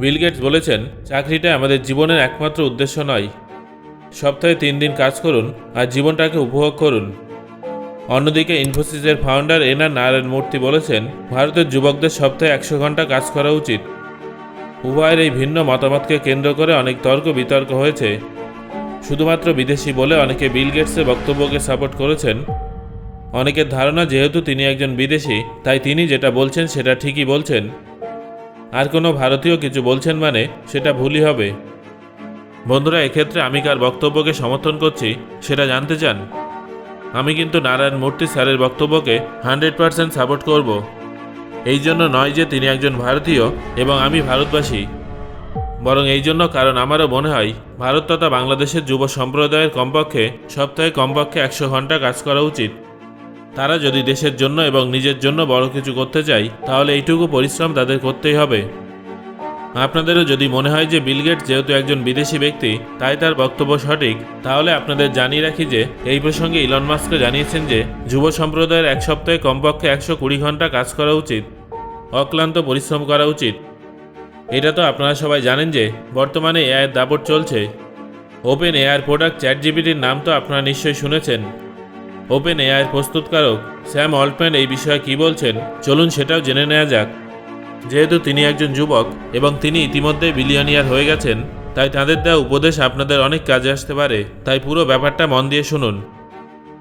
Bill Gates বলেছেন চাকরিটা আমাদের জীবনের একমাত্র উদ্দেশ্য নয়। সপ্তাহে তিন দিন কাজ করুন আর জীবনটাকে উপভোগ করুন। অন্যদিকে ইনফোসিসের ফাউন্ডার এনার নারায়ণ মূর্তি বলেছেন, ভারতের যুবকদের সপ্তাহে একশো ঘণ্টা কাজ করা উচিত। উভয়ের এই ভিন্ন মতামতকে কেন্দ্র করে অনেক তর্ক বিতর্ক হয়েছে। শুধুমাত্র বিদেশি বলে অনেকে বিল গেটসের বক্তব্যকে সাপোর্ট করেছেন। অনেকের ধারণা, যেহেতু তিনি একজন বিদেশি, তাই তিনি যেটা বলছেন সেটা ঠিকই বলছেন। আর কোনো ভারতীয় কিছু বলছেন মানে সেটা ভুলই হবে। বন্ধুরা, এক্ষেত্রে আমি কার বক্তব্যকে সমর্থন করছি সেটা জানতে চান? আমি কিন্তু নারায়ণ মূর্তি স্যারের বক্তব্যকে হান্ড্রেড পারসেন্ট সাপোর্ট করব। এই জন্য নয় যে তিনি একজন ভারতীয় এবং আমি ভারতবাসী। বরং এই জন্য কারণ আমারও মনে হয়, ভারত তথা বাংলাদেশের যুব সম্প্রদায়ের কমপক্ষে সপ্তাহে কমপক্ষে একশো ঘণ্টা কাজ করা উচিত। তারা যদি দেশের জন্য এবং নিজের জন্য বড় কিছু করতে চায়, তাহলে এইটুকু পরিশ্রম তাদের করতেই হবে। আপনাদেরও যদি মনে হয় যে বিল গেটস যেহেতু একজন বিদেশি ব্যক্তি, তাই তার বক্তব্য সঠিক, তাহলে আপনাদের জানিয়ে রাখি যে, এই প্রসঙ্গে ইলন মাস্ককে জানিয়েছেন যে, যুব সম্প্রদায়ের এক সপ্তাহে কমপক্ষে একশো কুড়ি ঘণ্টা কাজ করা উচিত, অক্লান্ত পরিশ্রম করা উচিত। এটা তো আপনারা সবাই জানেন যে, বর্তমানে এআইয়ের দাপট চলছে। ওপেন এআইয়ের প্রোডাক্ট চ্যাট জিপিটির নাম তো আপনারা নিশ্চয়ই শুনেছেন। ওপেন এআইয়ের প্রস্তুতকারক স্যাম অল্টম্যান এই বিষয়ে কী বলছেন? চলুন সেটাও জেনে নেওয়া যাক। যেহেতু তিনি একজন যুবক এবং তিনি ইতিমধ্যে বিলিয়নিয়ার হয়ে গেছেন, তাই তাদের দেওয়া উপদেশ আপনাদের অনেক কাজে আসতে পারে, তাই পুরো ব্যাপারটা মন দিয়ে শুনুন।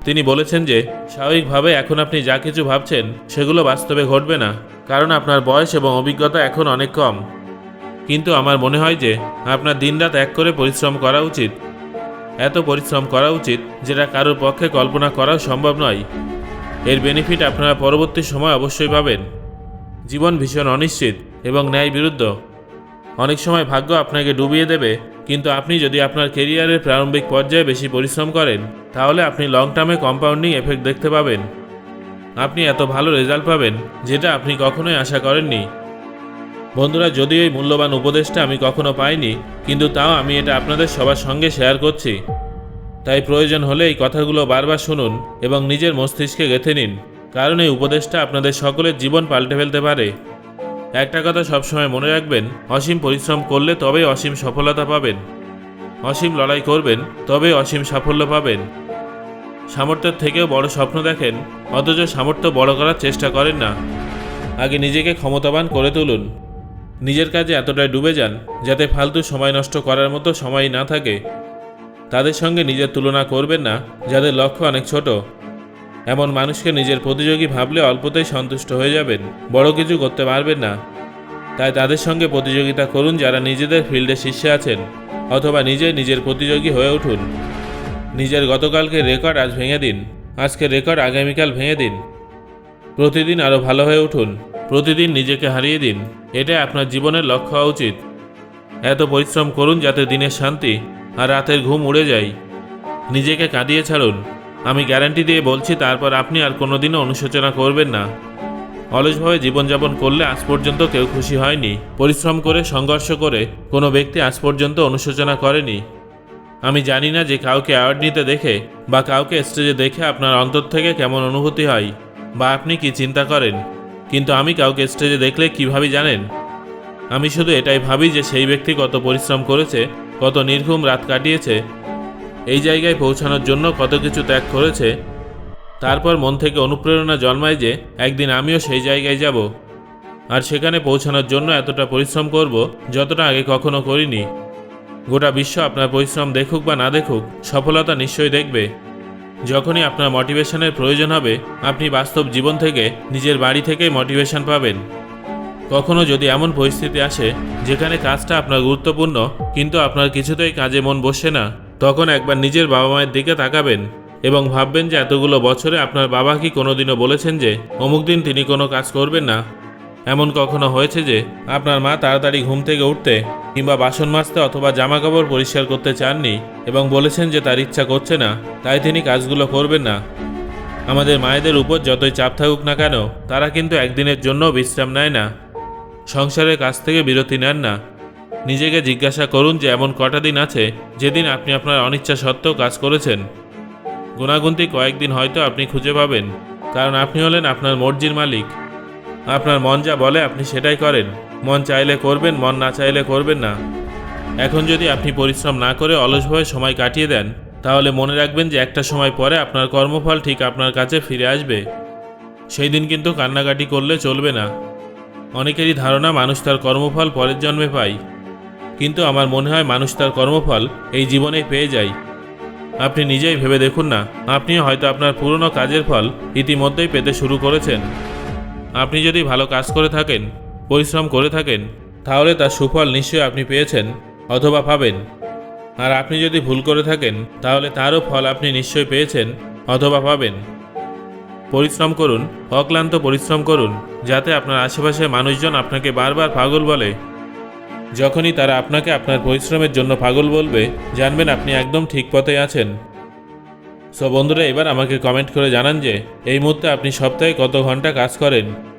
তিনি বলেছেন যে, স্বাভাবিকভাবে এখন আপনি যা কিছু ভাবছেন, সেগুলো বাস্তবে ঘটবে না, কারণ আপনার বয়স এবং অভিজ্ঞতা এখন অনেক কম। কিন্তু আমার মনে হয় যে, আপনার দিনরাত এক করে পরিশ্রম করা উচিত এত পরিশ্রম করা উচিত যেটা কারোর পক্ষে কল্পনা করাও সম্ভব নয়। এর বেনিফিট আপনারা পরবর্তী সময় অবশ্যই পাবেন। জীবন ভীষণ অনিশ্চিত এবং ন্যায় বিরুদ্ধ অনেক সময় ভাগ্য আপনাকে ডুবিয়ে দেবে, কিন্তু আপনি যদি আপনার কেরিয়ারের প্রারম্ভিক পর্যায়ে বেশি পরিশ্রম করেন, তাহলে আপনি লং টার্মে কম্পাউন্ডিং এফেক্ট দেখতে পাবেন। আপনি এত ভালো রেজাল্ট পাবেন, যেটা আপনি কখনোই আশা করেননি। বন্ধুরা, যদিও এই মূল্যবান উপদেশটা আমি কখনো পাইনি, কিন্তু তাও আমি এটা আপনাদের সবার সঙ্গে শেয়ার করছি। তাই প্রয়োজন হলে এই কথাগুলো বারবার শুনুন এবং নিজের মস্তিষ্কে গেঁথে নিন, কারণ এই উপদেশটা আপনাদের সকলের জীবন পাল্টে ফেলতে পারে। একটা কথা সবসময় মনে রাখবেন, অসীম পরিশ্রম করলে তবেই অসীম সফলতা পাবেন। অসীম লড়াই করবেন তবে অসীম সাফল্য পাবেন। সামর্থ্যের থেকেও বড় স্বপ্ন দেখেন, অথচ সামর্থ্য বড় করার চেষ্টা করেন না। আগে নিজেকে ক্ষমতাবান করে তুলুন। নিজের কাজে এতটাই ডুবে যান যাতে ফালতু সময় নষ্ট করার মতো সময় না থাকে। তাদের সঙ্গে নিজের তুলনা করবেন না, যাদের লক্ষ্য অনেক ছোট। এমন মানুষকে নিজের প্রতিযোগী ভাবলে অল্পতেই সন্তুষ্ট হয়ে যাবেন, বড় কিছু করতে পারবেন না। তাই তাদের সঙ্গে প্রতিযোগিতা করুন যারা নিজেদের ফিল্ডে শীর্ষে আছেন, অথবা নিজে নিজের প্রতিযোগী হয়ে উঠুন। নিজের গতকালকে রেকর্ড আজ ভেঙে দিন, আজকে রেকর্ড আগামীকাল ভেঙে দিন। প্রতিদিন আরও ভালো হয়ে উঠুন। প্রতিদিন নিজেকে হারিয়ে দিন। এটাই আপনার জীবনের লক্ষ্য হওয়া উচিত। এত পরিশ্রম করুন যাতে দিনের শান্তি আর রাতের ঘুম উড়ে যায়। নিজেকে কাঁদিয়ে ছাড়ুন। আমি গ্যারান্টি দিয়ে বলছি, তারপর আপনি আর কোনোদিনও অনুশোচনা করবেন না। অলসভাবে জীবনযাপন করলে আজ পর্যন্ত কেউ খুশি হয়নি। পরিশ্রম করে, সংঘর্ষ করে কোনো ব্যক্তি আজ পর্যন্ত অনুশোচনা করেনি। আমি জানি না যে কাউকে অ্যাওয়ার্ড নিতে দেখে বা কাউকে স্টেজে দেখে আপনার অন্তর থেকে কেমন অনুভূতি হয় বা আপনি কি চিন্তা করেন। কিন্তু আমি কাউকে স্টেজে দেখলে কীভাবে জানেন? আমি শুধু এটাই ভাবি যে সেই ব্যক্তি কত পরিশ্রম করেছে, কত নির্ঘুম রাত কাটিয়েছে, এই জায়গায় পৌঁছানোর জন্য কত কিছু ত্যাগ করেছে, তারপর মন থেকে অনুপ্রেরণা জন্মায় যে একদিন আমিও সেই জায়গায় যাব। আর সেখানে পৌঁছানোর জন্য এতটা পরিশ্রম করব যতটা আগে কখনো করিনি। গোটা বিশ্ব আপনার পরিশ্রম দেখুক বা না দেখুক, সফলতা নিশ্চয়ই দেখবে। যখনই আপনার মোটিভেশনের প্রয়োজন হবে, আপনি বাস্তব জীবন থেকে নিজের বাড়ি থেকেই মোটিভেশন পাবেন। কখনো যদি এমন পরিস্থিতি আসে, যেখানে কাজটা আপনার গুরুত্বপূর্ণ, কিন্তু আপনার কিছুতেই কাজে মন বসে না, তখন একবার নিজের বাবা মায়ের দিকে তাকাবেন এবং ভাববেন যে এতগুলো বছরে আপনার বাবা কি কোনোদিনও বলেছেন যে, অমুক দিন তিনি কোনো কাজ করবেন না। এমন কখনো হয়েছে যে, আপনার মা তাড়াতাড়ি ঘুম থেকে উঠতে কিংবা বাসন মাজতে অথবা জামা কাপড় পরিষ্কার করতে চাননি এবং বলেছেন যে তার ইচ্ছা করছে না, তাই তিনি কাজগুলো করবেন না। আমাদের মায়েদের উপর যতই চাপ থাকুক না কেন, তারা কিন্তু একদিনের জন্য বিশ্রাম নেয় না। সংসারের কাছ থেকে বিরতি নেন না। নিজেকে জিজ্ঞাসা করুন যে এমন কটা দিন আছে যেদিন আপনি আপনার অনিচ্ছা সত্ত্বেও কাজ করেছেন। গুণাগুন্তি কয়েকদিন হয়তো আপনি খুঁজে পাবেন, কারণ আপনি হলেন আপনার মর্জির মালিক। আপনার মন যা বলে আপনি সেটাই করেন। মন চাইলে করবেন, মন না চাইলে করবেন না। এখন যদি আপনি পরিশ্রম না করে অলসভাবে সময় কাটিয়ে দেন, তাহলে মনে রাখবেন যে একটা সময় পরে আপনার কর্মফল ঠিক আপনার কাছে ফিরে আসবে। সেই দিন কিন্তু কান্নাকাটি করলে চলবে না। অনেকেরই ধারণা, মানুষ তার কর্মফল পরের জন্মে পায়। কিন্তু আমার মনে হয় মানুষ তার কর্মফল এই জীবনেই পেয়ে যায়। আপনি নিজেই ভেবে দেখুন না, আপনিও হয়তো আপনার পুরনো কাজের ফল ইতিমধ্যেই পেতে শুরু করেছেন। আপনি যদি ভালো কাজ করে থাকেন পরিশ্রম করে থাকেন, তাহলে তার সুফল নিশ্চয়ই আপনি পেয়েছেন অথবা পাবেন। আর আপনি যদি ভুল করে থাকেন, তাহলে তারও ফল আপনি নিশ্চয়ই পেয়েছেন অথবা পাবেন। পরিশ্রম করুন, অক্লান্ত পরিশ্রম করুন, যাতে আপনার আশেপাশের মানুষজন আপনাকে বারবার পাগল বলে। যখনই তারা আপনাকে আপনার পরিশ্রমের জন্য পাগল বলবে, জানবেন আপনি একদম ঠিক পথে আছেন। সো বন্ধুরা, এবার আমাকে কমেন্ট করে জানান যে, এই মুহূর্তে আপনি সপ্তাহে কত ঘণ্টা কাজ করেন?